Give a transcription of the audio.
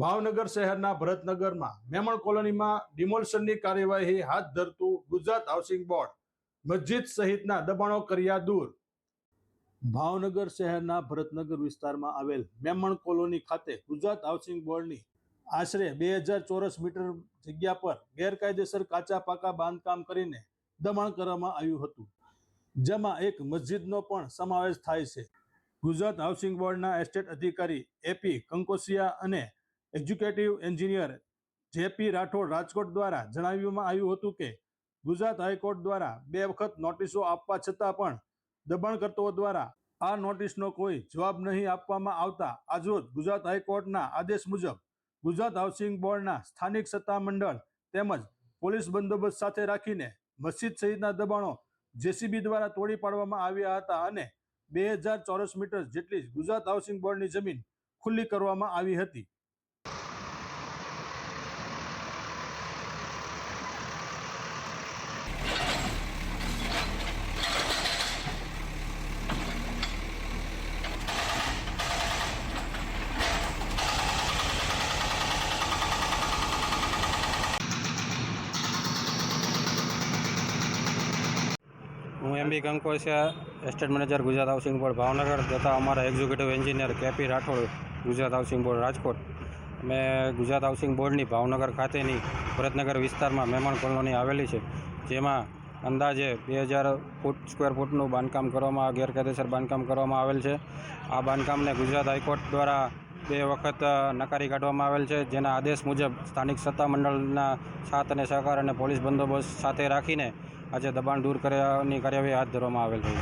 ભાવનગર શહેરના ભરતનગરમાં મેમણ કોલોનીમાં ડિમોલ્શનની કાર્યવાહી હાથ ધરતું ગુજરાત હાઉસિંગ બોર્ડ મસ્જિદ સહિતના દબાણો કર્યા દૂર. ભાવનગર શહેરના ભરતનગર વિસ્તારમાં આવેલ મેમણ કોલોની ખાતે ગુજરાત હાઉસિંગ બોર્ડની આશરે બે હજાર ચોરસ મીટર જગ્યા પર ગેરકાયદેસર કાચા પાકા બાંધકામ કરીને દબાણ કરવામાં આવ્યું હતું, જેમાં એક મસ્જિદનો પણ સમાવેશ થાય છે. ગુજરાત હાઉસિંગ બોર્ડના એસ્ટેટ અધિકારી એપી કંકોસિયા અને executive engineer J P Rathod Rajkot દ્વારા જણાવવામાં આવ્યું હતું કે, ગુજરાત હાઈકોર્ટ દ્વારા બે વખત નોટિસો આપવા છતાં પણ દબાણકર્તાઓ દ્વારા આ નોટિસનો કોઈ જવાબ નહીં આપવામાં આવતા આજરોજ ગુજરાત હાઈકોર્ટના આદેશ મુજબ ગુજરાત હાઉસિંગ બોર્ડના સ્થાનિક સત્તામંડળ તેમજ પોલીસ બંદોબસ્ત સાથે રાખીને મસ્જિદ સહિતના દબાણો જેસીબી દ્વારા તોડી પાડવામાં આવ્યા હતા અને બે હજાર ચોરસ મીટર જેટલી ગુજરાત હાઉસિંગ બોર્ડની જમીન ખુલ્લી કરવામાં આવી હતી. હું M B Kankosiya estate manager Gujarat housing board Bhavnagar તથા અમારા executive engineer K P Rathod Gujarat housing board Rajkot. અમે ગુજરાત હાઉસિંગ બોર્ડની ભાવનગર ખાતેની ભરતનગર વિસ્તારમાં મહેમાન કોલોની આવેલી છે, જેમાં અંદાજે બે હજાર ફૂટ સ્ક્વેર ફૂટનું બાંધકામ કરવામાં, ગેરકાયદેસર બાંધકામ કરવામાં આવેલ છે. આ બાંધકામને ગુજરાત હાઈકોર્ટ દ્વારા બે વખત નકારી કાઢવામાં આવેલ છે. જેના આદેશ મુજબ સ્થાનિક સત્તામંડળના સાથ અને સહકાર અને પોલીસ બંદોબસ્ત સાથે રાખીને આજે દબાણ દૂર કરવાની કાર્યવાહી હાથ ધરવામાં આવેલ છે.